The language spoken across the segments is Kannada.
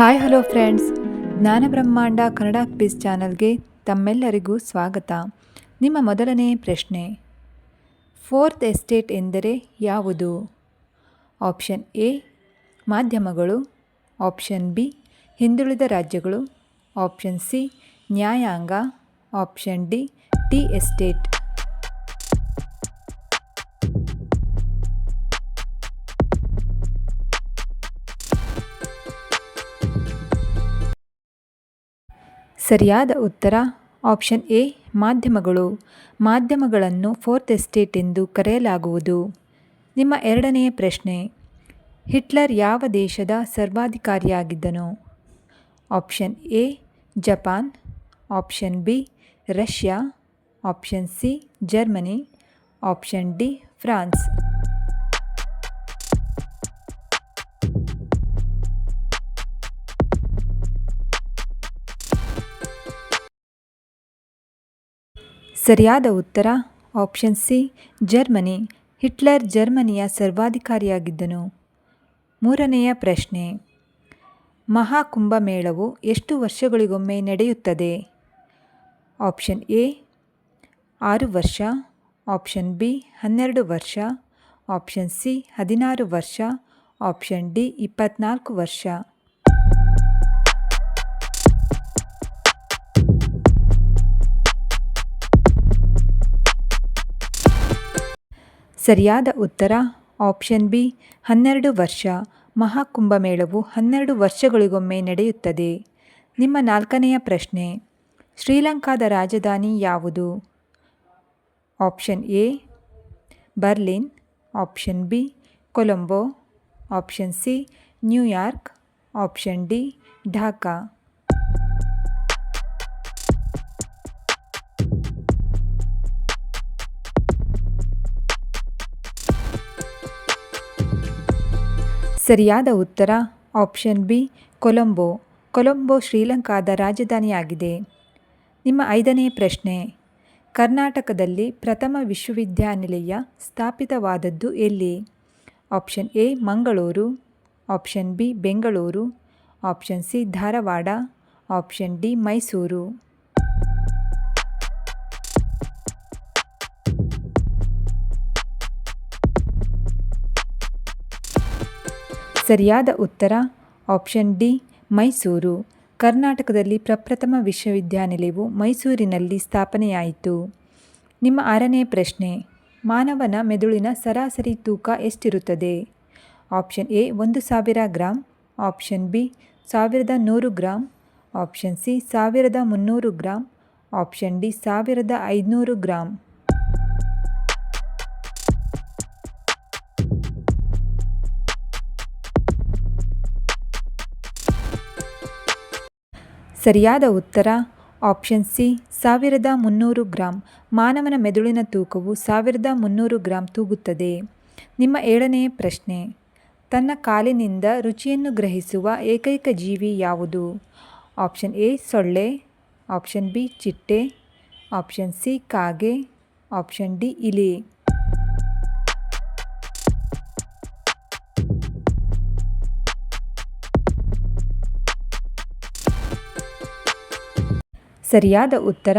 Hi, hello friends. ಜ್ಞಾನ ಬ್ರಹ್ಮಾಂಡ ಕನ್ನಡ ಕ್ವಿಜ್ ಚಾನಲ್ಗೆ ತಮ್ಮೆಲ್ಲರಿಗೂ ಸ್ವಾಗತ. ನಿಮ್ಮ ಮೊದಲನೇ ಪ್ರಶ್ನೆ. ಫೋರ್ತ್ ಎಸ್ಟೇಟ್ ಎಂದರೆ ಯಾವುದು? ಆಪ್ಷನ್ ಎ, ಮಾಧ್ಯಮಗಳು. ಆಪ್ಷನ್ ಬಿ, ಹಿಂದುಳಿದ ರಾಜ್ಯಗಳು. ಆಪ್ಷನ್ ಸಿ, ನ್ಯಾಯಾಂಗ. Option D, tea estate. ಸರಿಯಾದ ಉತ್ತರ, ಆಪ್ಷನ್ ಎ, ಮಾಧ್ಯಮಗಳು. ಮಾಧ್ಯಮಗಳನ್ನು ಫೋರ್ತ್ ಎಸ್ಟೇಟ್ ಎಂದು ಕರೆಯಲಾಗುವುದು. ನಿಮ್ಮ ಎರಡನೆಯ ಪ್ರಶ್ನೆ, ಹಿಟ್ಲರ್ ಯಾವ ದೇಶದ ಸರ್ವಾಧಿಕಾರಿಯಾಗಿದ್ದನು? Option A, Japan. Option B, Russia. Option C, Germany. Option D, France. ಸರಿಯಾದ ಉತ್ತರ ಆಪ್ಷನ್ ಸಿ ಜರ್ಮನಿ. ಹಿಟ್ಲರ್ ಜರ್ಮನಿಯ ಸರ್ವಾಧಿಕಾರಿಯಾಗಿದ್ದನು. ಮೂರನೆಯ ಪ್ರಶ್ನೆ ಮಹಾಕುಂಭಮೇಳವು ಎಷ್ಟು ವರ್ಷಗಳಿಗೊಮ್ಮೆ ನಡೆಯುತ್ತದೆ? ಆಪ್ಷನ್ ಎ ಆರು ವರ್ಷ. ಆಪ್ಷನ್ ಬಿ ಹನ್ನೆರಡು ವರ್ಷ. ಆಪ್ಷನ್ ಸಿ ಹದಿನಾರು ವರ್ಷ. ಆಪ್ಷನ್ ಡಿ ಇಪ್ಪತ್ತ್ನಾಲ್ಕು ವರ್ಷ. ಸರಿಯಾದ ಉತ್ತರ? ಆಪ್ಷನ್ ಬಿ, ಹನ್ನೆರಡು ವರ್ಷ. ಮಹಾಕುಂಭಮೇಳವು ಹನ್ನೆರಡು ವರ್ಷಗಳಿಗೊಮ್ಮೆ ನಡೆಯುತ್ತದೆ. ನಿಮ್ಮ ನಾಲ್ಕನೆಯ ಪ್ರಶ್ನೆ, ಶ್ರೀಲಂಕಾದ ರಾಜಧಾನಿ ಯಾವುದು? Option A, Berlin. Option B, Colombo. Option C, New York. Option D, Dhaka. ಸರಿಯಾದ ಉತ್ತರ? Option B, Colombo. ಕೊಲಂಬೋ ಶ್ರೀಲಂಕಾದ ರಾಜಧಾನಿಯಾಗಿದೆ. ನಿಮ್ಮ ಐದನೇ ಪ್ರಶ್ನೆ. ಕರ್ನಾಟಕದಲ್ಲಿ ಪ್ರಥಮ ವಿಶ್ವವಿದ್ಯಾನಿಲಯ ಸ್ಥಾಪಿತವಾದದ್ದು ಎಲ್ಲಿ? Option A, Mangaluru. Option B, Bengaluru. Option C, Dharwad. Option D, Mysuru. ಸರಿಯಾದ ಉತ್ತರ, ಆಪ್ಷನ್ ಡಿ, ಮೈಸೂರು. ಕರ್ನಾಟಕದಲ್ಲಿ ಪ್ರಪ್ರಥಮ ವಿಶ್ವವಿದ್ಯಾನಿಲಯವು ಮೈಸೂರಿನಲ್ಲಿ ಸ್ಥಾಪನೆಯಾಯಿತು. ನಿಮ್ಮ ಆರನೇ ಪ್ರಶ್ನೆ, ಮಾನವನ ಮೆದುಳಿನ ಸರಾಸರಿ ತೂಕ ಎಷ್ಟಿರುತ್ತದೆ? ಆಪ್ಷನ್ ಎ, ಒಂದು ಸಾವಿರ ಗ್ರಾಂ. ಆಪ್ಷನ್ ಬಿ, ಸಾವಿರದ ನೂರು ಗ್ರಾಂ. ಆಪ್ಷನ್ ಸಿ, ಸಾವಿರದ ಮುನ್ನೂರು ಗ್ರಾಂ. ಆಪ್ಷನ್ ಡಿ, ಸಾವಿರದ ಐದುನೂರು ಗ್ರಾಂ. ಸರಿಯಾದ ಉತ್ತರ? ಆಪ್ಷನ್ ಸಿ, ಸಾವಿರದ ಮುನ್ನೂರು ಗ್ರಾಂ. ಮಾನವನ ಮೆದುಳಿನ ತೂಕವು ಸಾವಿರದ ಮುನ್ನೂರು ಗ್ರಾಂ ತೂಗುತ್ತದೆ. ನಿಮ್ಮ ಏಳನೆಯ ಪ್ರಶ್ನೆ. ತನ್ನ ಕಾಲಿನಿಂದ ರುಚಿಯನ್ನು ಗ್ರಹಿಸುವ ಏಕೈಕ ಜೀವಿ ಯಾವುದು? ಆಪ್ಷನ್ ಎ, ಸೊಳ್ಳೆ. ಆಪ್ಷನ್ ಬಿ, ಚಿಟ್ಟೆ. ಆಪ್ಷನ್ ಸಿ, ಕಾಗೆ. ಆಪ್ಷನ್ ಡಿ, ಇಲಿ. ಸರಿಯಾದ ಉತ್ತರ.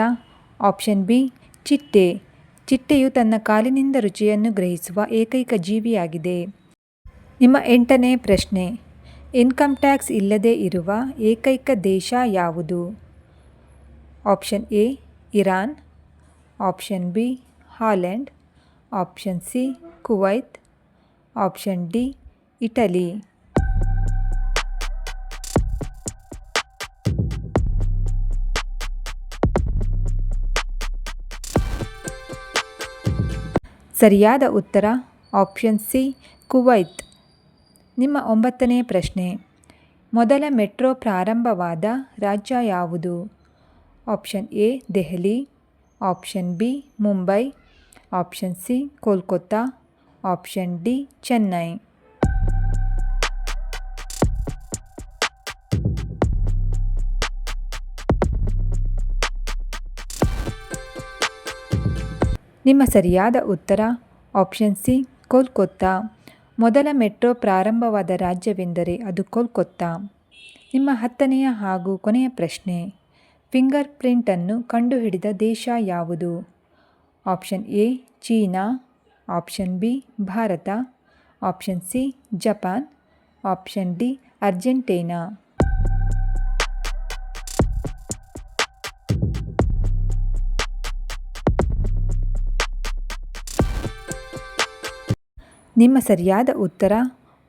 ಆಪ್ಷನ್ ಬಿ, ಚಿಟ್ಟೆ. ಚಿಟ್ಟೆಯು ತನ್ನ ಕಾಲಿನಿಂದ ರುಚಿಯನ್ನು ಗ್ರಹಿಸುವ ಏಕೈಕ ಜೀವಿಯಾಗಿದೆ. ನಿಮ್ಮ ಎಂಟನೇ ಪ್ರಶ್ನೆ. ಇನ್ಕಮ್ ಟ್ಯಾಕ್ಸ್ ಇಲ್ಲದೇ ಇರುವ ಏಕೈಕ ದೇಶ ಯಾವುದು? Option A, Iran. Option B, Holland. Option C, Kuwait. Option D, Italy. ಸರಿಯಾದ ಉತ್ತರ ಆಪ್ಷನ್ ಸಿ ಕುವೈತ್. ನಿಮ್ಮ ಒಂಬತ್ತನೇ ಪ್ರಶ್ನೆ. ಮೊದಲ ಮೆಟ್ರೋ ಪ್ರಾರಂಭವಾದ ರಾಜ್ಯ ಯಾವುದು? Option A Delhi. Option B Mumbai. Option C Kolkata. Option D Chennai. ನಿಮ್ಮ ಸರಿಯಾದ ಉತ್ತರ? Option C, Kolkata. ಮೊದಲ ಮೆಟ್ರೋ ಪ್ರಾರಂಭವಾದ ರಾಜ್ಯವೆಂದರೆ ಅದು ಕೋಲ್ಕತ್ತಾ. ನಿಮ್ಮ ಹತ್ತನೆಯ ಹಾಗೂ ಕೊನೆಯ ಪ್ರಶ್ನೆ. ಫಿಂಗರ್ ಪ್ರಿಂಟನ್ನು ಕಂಡುಹಿಡಿದ ದೇಶ ಯಾವುದು? Option A, China. Option B, Bharat. Option C, Japan. Option D, Argentina. ನಿಮ್ಮ ಸರಿಯಾದ ಉತ್ತರ?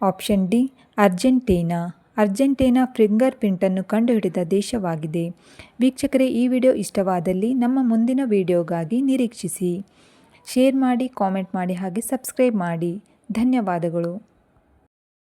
Option D, Argentina. Argentina finger ಪ್ರಿಂಟನ್ನು ಕಂಡುಹಿಡಿದ ದೇಶವಾಗಿದೆ. ವೀಕ್ಷಕರೇ, ಈ ವಿಡಿಯೋ ಇಷ್ಟವಾದಲ್ಲಿ ನಮ್ಮ ಮುಂದಿನ ವಿಡಿಯೋಗಾಗಿ ನಿರೀಕ್ಷಿಸಿ. ಶೇರ್ ಮಾಡಿ, ಕಾಮೆಂಟ್ ಮಾಡಿ ಹಾಗೆ ಸಬ್ಸ್ಕ್ರೈಬ್ ಮಾಡಿ. ಧನ್ಯವಾದಗಳು.